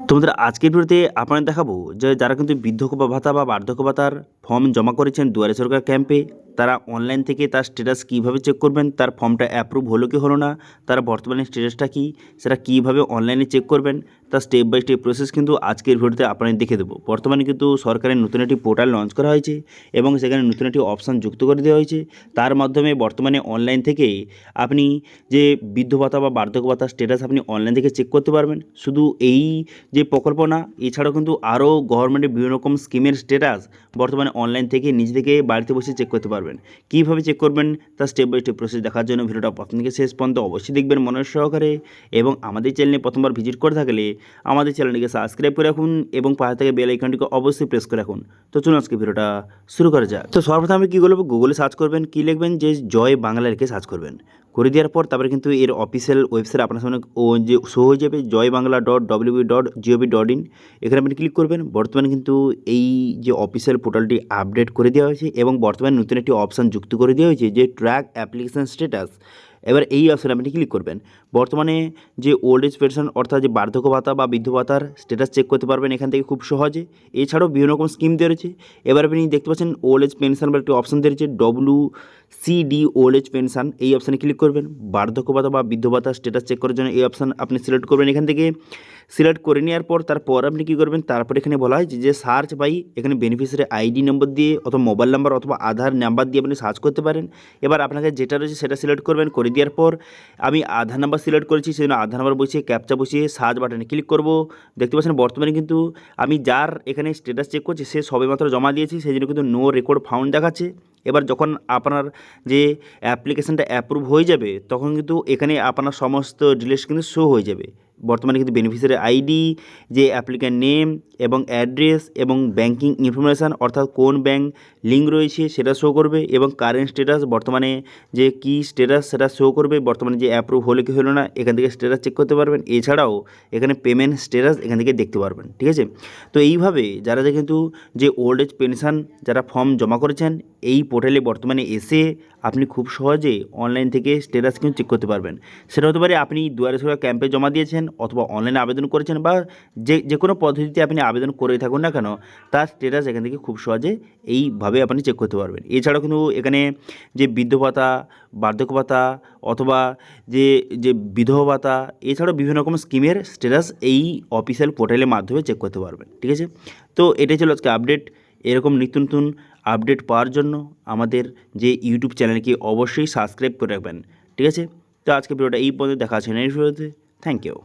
তোমাদের আজকের ভিডিওতে আপনাদের দেখাবো যে যারা কিন্তু বৃদ্ধ ভাতা বা বার্ধক্য ভাতার ফর্ম জমা করেছেন দুয়ারে সরকার ক্যাম্পে। তারা অনলাইন থেকে তার স্ট্যাটাস কীভাবে চেক করবেন, তার ফর্মটা অ্যাপ্রুভ হলো কি হলো না, তার বর্তমানে স্ট্যাটাসটা কী, সেটা কীভাবে অনলাইনে চেক করবেন তার স্টেপ বাই স্টেপ প্রসেস কিন্তু আজকের ভিডিওতে আপনাদের দেখে দেবো। বর্তমানে কিন্তু সরকারের নতুন একটি পোর্টাল লঞ্চ করা হয়েছে এবং সেখানে নতুন একটি অপশান যুক্ত করে দেওয়া হয়েছে। তার মাধ্যমে বর্তমানে অনলাইন থেকে আপনি যে বৃদ্ধ ভাতা বা বার্ধক্য ভাতার স্ট্যাটাস আপনি অনলাইন থেকে চেক করতে পারবেন। শুধু এই যে প্রকল্প না, এছাড়াও কিন্তু আরও গভর্নমেন্টের বিভিন্ন রকম স্কিমের স্ট্যাটাস বর্তমানে অনলাইন থেকে নিজে থেকে বাড়িতে বসে চেক করতে পারবেন। কীভাবে চেক করবেন? তার স্টেপ বাই স্টেপ প্রসেস দেখার জন্য ভিডিওটা প্রথম থেকে শেষ পর্যন্ত অবশ্যই দেখবেন মনের সহকারে। এবং আমাদের চ্যানেলে প্রথমবার ভিজিট করে থাকলে আমাদের চ্যানেলটিকে সাবস্ক্রাইব করে রাখুন এবং পাশে থেকে বেল আইকনটিকে অবশ্যই প্রেস করে রাখুন। তো চলুন আজকে ভিডিওটা শুরু করা যাক। তো সর্বপ্রথম আপনি কী করব? গুগলে সার্চ করবেন, কী লিখবেন? যে জয় বাংলা লিখে সার্চ করবেন। করে দেওয়ার পর তারপরে কিন্তু এর অফিসিয়াল ওয়েবসাইট আপনার সামনে ও যে শো হয়ে যাবে Jai Bangla dot WB dot gov dot in এখানে আপনি ক্লিক করবেন, বর্তমানে কিন্তু এই যে অফিসিয়াল পোর্টালটি আপডেট করে দেওয়া হয়েছে এবং বর্তমানে নতুন একটি অপশান যুক্ত করে দেওয়া হয়েছে যে ট্র্যাক অ্যাপ্লিকেশান স্ট্যাটাস এবার এই অপশানে আপনি ক্লিক করবেন। বর্তমানে যে ওল্ড এজ পেনশন অর্থাৎ যে বার্ধক্য ভাতা বা বৃদ্ধ ভাতার স্ট্যাটাস চেক করতে পারবেন এখান থেকে খুব সহজে। এছাড়াও বিভিন্ন রকম স্কিম দেওয়া রয়েছে। এবার আপনি দেখতে পাচ্ছেন ওল্ড এজ পেনশন বলে একটি অপশান দেওয়া রয়েছে W CD old age pension এই অপশানে ক্লিক করবেন। বার্ধক্য ভাতা বা বৃদ্ধ ভাতার স্ট্যাটাস চেক করার জন্য এই অপশান আপনি সিলেক্ট করবেন এখান থেকে। সিলেক্ট করে নেওয়ার পর তারপর আপনি কী করবেন? তারপর এখানে বলা হয় যে সার্চ বাই এখানে বেনিফিশিয়ারি আইডি নম্বর দিয়ে অথবা মোবাইল নাম্বার অথবা আধার নাম্বার দিয়ে আপনি সার্চ করতে পারেন। এবার আপনাকে যেটা রয়েছে সেটা সিলেক্ট করবেন, করে দেওয়ার পর আমি আধার নাম্বার সিলেক্ট করেছি, সেই জন্য আধার নাম্বার বসিয়ে ক্যাপচা বসিয়ে সার্চ বাটনে ক্লিক করব। দেখতে পাচ্ছেন বর্তমানে কিন্তু আমি যার এখানে স্ট্যাটাস চেক করছি, সে সবেমাত্র জমা দিয়েছি, সেই জন্য কিন্তু নো রেকর্ড ফাউন্ড দেখাচ্ছে। এবার যখন আপনার যে অ্যাপ্লিকেশানটা অ্যাপ্রুভ হয়ে যাবে, তখন কিন্তু এখানে আপনার সমস্ত ডিটেলস কিন্তু শো হয়ে যাবে। বর্তমানে কিন্তু বেনিফিশিয়ারি আইডি যে অ্যাপ্লিক্যান্ট নেম এবং অ্যাড্রেস এবং ব্যাঙ্কিং ইনফরমেশান অর্থাৎ কোন ব্যাঙ্ক লিঙ্ক রয়েছে সেটা শো করবে এবং কারেন্ট স্ট্যাটাস বর্তমানে যে কী স্ট্যাটাস সেটা শো করবে, বর্তমানে যে অ্যাপ্রুভ হলো কি হলো না, এখান থেকে স্ট্যাটাস চেক করতে পারবেন। এছাড়াও এখানে পেমেন্ট স্ট্যাটাস এখান থেকে দেখতে পারবেন, ঠিক আছে? তো এইভাবে যারা যে কিন্তু যে ওল্ড এজ পেনশন যারা ফর্ম জমা করেছেন এই পোর্টালে বর্তমানে এসে আপনি খুব সহজে অনলাইন থেকে স্ট্যাটাস কিন্তু চেক করতে পারবেন। সেটা হতে পারে আপনি দুয়ারে সরকার ক্যাম্পে জমা দিয়েছেন অথবা অনলাইনে আবেদন করেছেন বা যে যে কোনো পদ্ধতিতে আপনি আবেদন করে থাকুন না কেন, তার স্ট্যাটাস এখান থেকে খুব সহজে এইভাবে আপনি চেক করতে পারবেন। এছাড়াও কিন্তু এখানে যে বৃদ্ধ ভাতা, বার্ধক্য ভাতা অথবা যে যে বিধবা ভাতা, এছাড়াও বিভিন্ন রকম স্কিমের স্ট্যাটাস এই অফিসিয়াল পোর্টালের মাধ্যমে চেক করতে পারবেন। ঠিক আছে? তো এটাই ছিল আজকে আপডেট এরকম নিত্য নতুন আপডেট পাওয়ার জন্য আমাদের যে ইউটিউব চ্যানেলকে অবশ্যই সাবস্ক্রাইব করে রাখবেন। ঠিক আছে? তো আজকে ভিডিওটা এই পর্যন্ত। দেখা আছে নেক্সট থ্যাংক ইউ